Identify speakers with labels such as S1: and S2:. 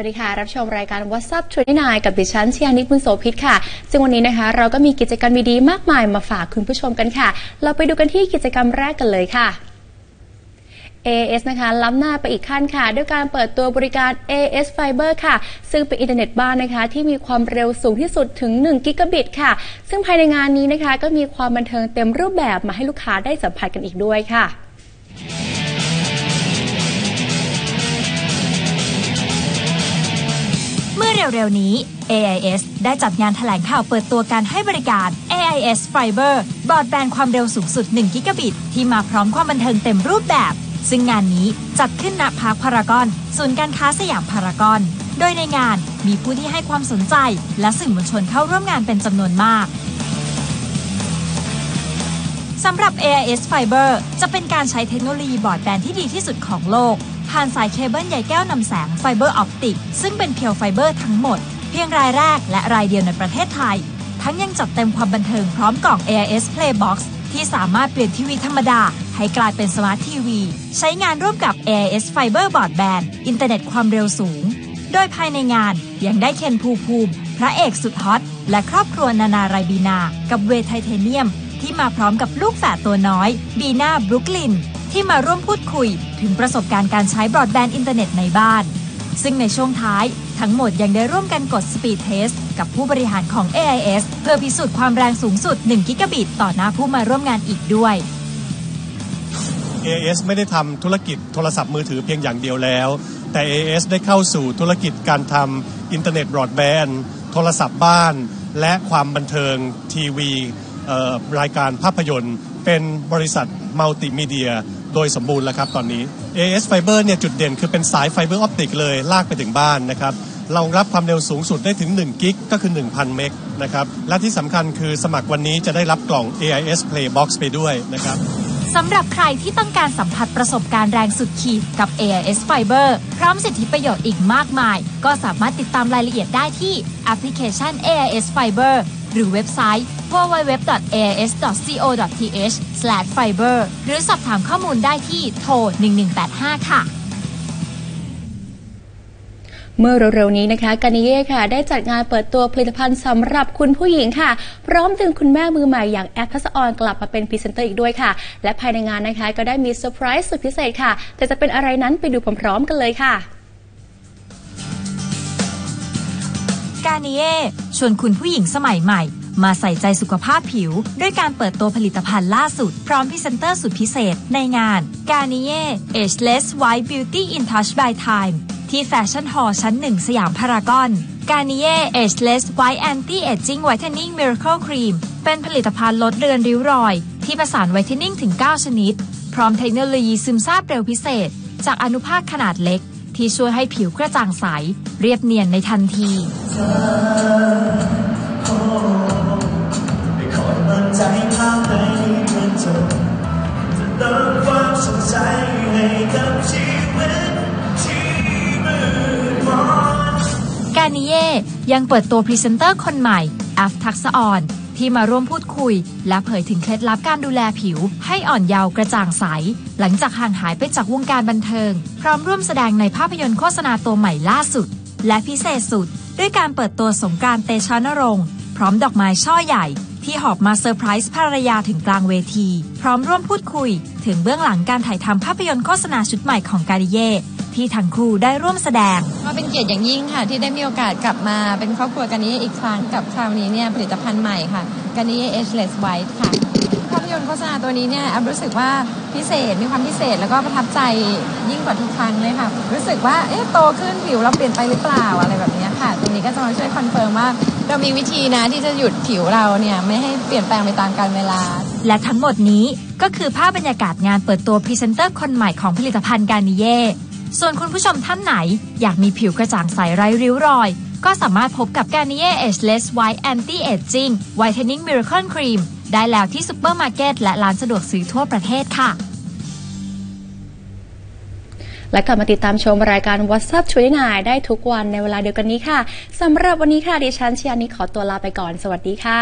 S1: สวัสดีค่ะ รับชมรายการ WhatsApp ชวนนายกับดิฉันเชียนิดมุนโสพิษค่ะ ซึ่งวันนี้นะคะ เราก็มีกิจกรรมดีๆมากมายมาฝากคุณผู้ชมกันค่ะ เราไปดูกันที่กิจกรรมแรกกันเลยค่ะ AS นะคะล้ำหน้าไปอีกขั้นค่ะ ด้วยการเปิดตัวบริการ AS Fiber ค่ะ ซึ่งเป็นอินเทอร์เน็ตบ้านนะคะ ที่มีความเร็วสูงที่สุดถึง 1 กิกะบิตค่ะ ซึ่งภายในงานนี้นะคะ ก็มีความบันเทิงเต็มรูปแบบมาให้ลูกค้าได้สัมผัสกันอีกด้วยค่ะ
S2: เมื่อเร็วๆนี้ AIS ได้จัดงานแถลงข่าวเปิดตัวการให้บริการ AIS Fiber บอร์ดแบนความเร็วสูงสุด 1 กิกะบิต ที่มาพร้อมความบันเทิงเต็มรูปแบบ ซึ่งงานนี้จัดขึ้นณพาร์คพารากอนศูนย์การค้าสยามพารากอน โดยในงานมีผู้ที่ให้ความสนใจ และสื่อมวลชนเข้าร่วมงานเป็นจำนวนมากสำหรับ AIS Fiber จะเป็นการใช้เทคโนโลยีบอร์ดแบนที่ดีที่สุดของโลก ผ่านสายเคเบิลใยแก้วนำแสงไฟเบอร์ออปติกซึ่งเป็นเพียวไฟเบอร์ทั้งหมด เพียงรายแรกและรายเดียวในประเทศไทย ทั้งยังจัดเต็มความบันเทิงพร้อมกล่อง AIS Playbox ที่สามารถเปลี่ยนทีวีธรรมดา ให้กลายเป็นสมาร์ททีวี ใช้งานร่วมกับ AIS Fiber บอร์ดแบนอินเทอร์เน็ตความเร็วสูง โดยภายในงานยังได้เคนภูมิภูมิ พระเอกสุดฮอต และครอบครัวนานาไรบีนา กับเวทไทเทเนียม ที่มาพร้อมกับลูกแฝดตัวน้อย บีนาบรุกลิน ที่มาร่วมพูดคุยถึงประสบการณ์การใช้บรอดแบนด์อินเทอร์เน็ตในบ้าน ซึ่งในช่วงท้ายทั้งหมดยังได้ร่วมกันกดสปีดเทสกับผู้บริหารของ AIS เพื่อพิสูจน์ความแรงสูงสุด 1 กิกะบิตต่อหน้าผู้มาร่วมงานอีกด้วย
S3: AIS ไม่ได้ทำธุรกิจโทรศัพท์มือถือเพียงอย่างเดียวแล้ว แต่ AIS ได้เข้าสู่ธุรกิจการทำอินเทอร์เน็ตบรอดแบนด์โทรศัพท์บ้าน และความบันเทิงทีวีรายการภาพยนตร์ เป็นบริษัทมัลติมีเดีย โดยสมบูรณ์แล้วครับตอนนี้ AIS Fiber เนี่ยจุดเด่นคือเป็นสายไฟเบอร์ออปติกเลยลากไปถึงบ้านนะครับรองรับความเร็วสูงสุดได้ถึง 1 กิกก็คือ 1,000 เมกนะครับ และที่สำคัญคือสมัครวันนี้จะได้รับกล่อง AIS Playbox ไปด้วยนะครับ
S2: สำหรับใครที่ต้องการสัมผัสประสบการณ์แรงสุดขีดกับ AIS Fiber พร้อมสิทธิประโยชน์อีกมากมาย ก็สามารถติดตามรายละเอียดได้ที่แอปพลิเคชัน AIS Fiber หรือเว็บไซต์ www.ais.co.th/fiber หรือสอบถามข้อมูลได้ที่โทร 1185 ค่ะ
S1: เมื่อเร็วๆนี้นะคะกานิเย่ค่ะ ได้จัดงานเปิดตัวผลิตภัณฑ์สำหรับคุณผู้หญิงค่ะ พร้อมดึงคุณแม่มือใหม่อย่างแอปทัศออนกลับมาเป็นพรีเซนเตอร์อีกด้วยค่ะ และภายในงานนะคะก็ได้มีเซอร์ไพรส์สุดพิเศษค่ะ แต่จะเป็นอะไรนั้นไปดูพร้อมๆกันเลยค่ะ
S2: กา r นิเย่ชวนคุณผู้หญิงสมัยใหม่ มาใส่ใจสุขภาพผิว ด้วยการเปิดตัวผลิตภัณฑ์ล่าสุด พร้อมพรีเซนเตอร์สุดพิเศษในงานกา r นิเย่ Ageless White Beauty in Touch by Time ที่แฟชั่นฮอลล์ชั้นหนึ่งสยามพารากอนกา r นิเย่ Ageless White Anti Aging Whitening Miracle Cream เป็นผลิตภัณฑ์ลดเลือนริ้วรอย ที่ผสานไวท์เทนนิ่งถึง 9 ชนิด พร้อมเทคโนโลยีซึมซาบเร็วพิเศษ จากอนุภาคขนาดเล็ก ที่ช่วยให้ผิวกระจ่างใส เรียบเนียนในทันที
S4: ไม่คอยมั่นใจภาพในเมื่อเธอจะเติมความสดใสให้กับชีวิตที่มืดมน
S2: กา r นิเย่ยังเปิดตัวพรีเซนเตอร์คนใหม่อฟทักษะออน ที่มาร่วมพูดคุย และเผยถึงเคล็ดลับการดูแลผิว ให้อ่อนเยาว์กระจ่างใส หลังจากห่างหายไปจากวงการบันเทิง พร้อมร่วมแสดงในภาพยนตร์โฆษณาตัวใหม่ล่าสุด และพิเศษสุด ด้วยการเปิดตัวสงกานต์เตชะนรงค์พร้อมดอกไม้ช่อใหญ่ที่หอบมาเซอร์ไพรส์ภรรยาถึงกลางเวที พร้อมร่วมพูดคุย ถึงเบื้องหลังการถ่ายทำภาพยนตร์โฆษณาชุดใหม่ของกา r ิเย่ ที่ทั้งคู่ได้ร่วมแสดง
S5: ก็เป็นเกียรติอย่างยิ่งค่ะ ที่ได้มีโอกาสกลับมาเป็นครอบครัวกันนี้อีกครั้งกับคราวนี้เนี่ยผลิตภัณฑ์ใหม่ค่ะกันนี้ Ageless White ค่ะภาพยนตร์โฆษณาตัวนี้เนี่ยแอฟรู้สึกว่าพิเศษมีความพิเศษแล้วก็ประทับใจยิ่งกว่าทุกครั้งเลยค่ะ รู้สึกว่าเอ๊ะโตขึ้นผิวเราเปลี่ยนไปหรือเปล่าอะไรแบบเนี้ยค่ะตรงนี้ก็จะมาช่วยคอนเฟิร์มว่าเรามีวิธีนะที่จะหยุดผิวเราเนี่ยไม่ให้เปลี่ยนแปลงไปตามกาลเวลา
S2: และทั้งหมดนี้ก็คือภาพบรรยากาศงานเปิดตัวพรีเซนเตอร์คนใหม่ของผลิตภัณฑ์กา r นิเย่ ส่วนคุณผู้ชมท่านไหน อยากมีผิวกระจ่างใสไร้ริ้วรอย ก็สามารถพบกับ Garnier Ageless White Anti Aging Whitening Miracle Cream ได้แล้วที่ซุปเปอร์มาร์เก็ตและร้านสะดวกซื้อทั่วประเทศค่ะ
S1: และกลับมาติดตามชมรายการ WhatsApp ช่วยนายได้ทุกวันในเวลาเดียวกันนี้ค่ะสำหรับวันนี้ค่ะดิฉันเชียร์นี้ขอตัวลาไปก่อน สวัสดีค่ะ